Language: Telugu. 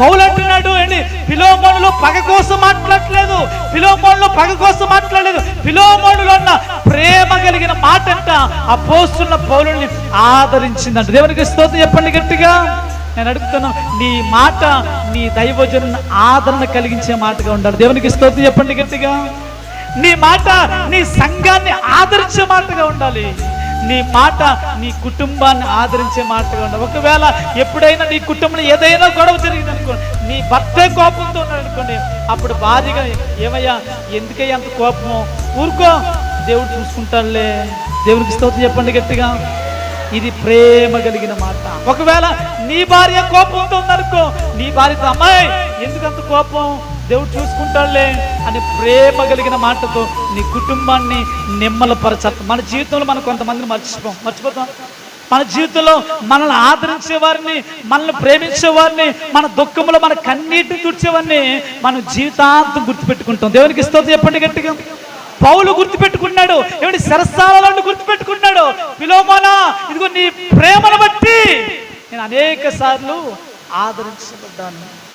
పౌలు అంటున్నాడు అండి ఫిలోమోనులు పగ కోసం మాట్లాడలేదు ఫిలోమోనులు పగ కోసం మాట్లాడలేదు. ఫిలోమోనులు అన్న ప్రేమ కలిగిన మాట అంట ఆ పోస్తున్న పౌలుని ఆదరించిందంట. దేవునికి స్తోత్రం చెప్పండి గట్టిగా. నేను అడుగుతున్నాను నీ మాట నీ దైవజను ఆదరణ కలిగించే మాటగా ఉండాలి. దేవునికి స్తోత్రం చెప్పండి గట్టిగా. నీ మాట నీ సంఘాన్ని ఆదరించే మాటగా ఉండాలి. నీ మాట నీ కుటుంబాన్ని ఆదరించే మాటగా ఉండదు ఒకవేళ ఎప్పుడైనా నీ కుటుంబంలో ఏదైనా గొడవ జరిగింది అనుకోండి నీ భర్తే కోపంతో ఉన్నాడు అనుకోండి అప్పుడు భార్యగా ఏమయ్యా ఎందుకయ్యా అంత కోపము? ఊరుకో దేవుడు చూసుకుంటాడులే. దేవునికి స్తోత్రం చెప్పండి గట్టిగా. ఇది ప్రేమ కలిగిన మాట. ఒకవేళ నీ భార్య కోపంతో ఉందనుకో నీ భార్యతో అమ్మాయి ఎందుకంత కోపం? దేవుడు చూసుకుంటాడులే అని ప్రేమ కలిగిన మాటతో నీ కుటుంబాన్ని నిమ్మలపరచాలి మన జీవితంలో మనం కొంతమందిని మర్చిపోం మర్చిపోతాం. మన జీవితంలో మనల్ని ఆదరించే వారిని మనల్ని ప్రేమించే వారిని మన దుఃఖంలో మన కన్నీటిని తుడిచేవారిని మనం జీవితాంతం గుర్తుపెట్టుకుంటాం. దేవునికి ఇస్తుంది చెప్పండి గట్టిగా. పౌలు గుర్తుపెట్టుకున్నాడు. ఏమిటి? శరస్సాలను గుర్తుపెట్టుకున్నాడు. విలోమానా ఇదిగో నీ ప్రేమను బట్టి నేను అనేక సార్లు ఆదరించబడ్డాను.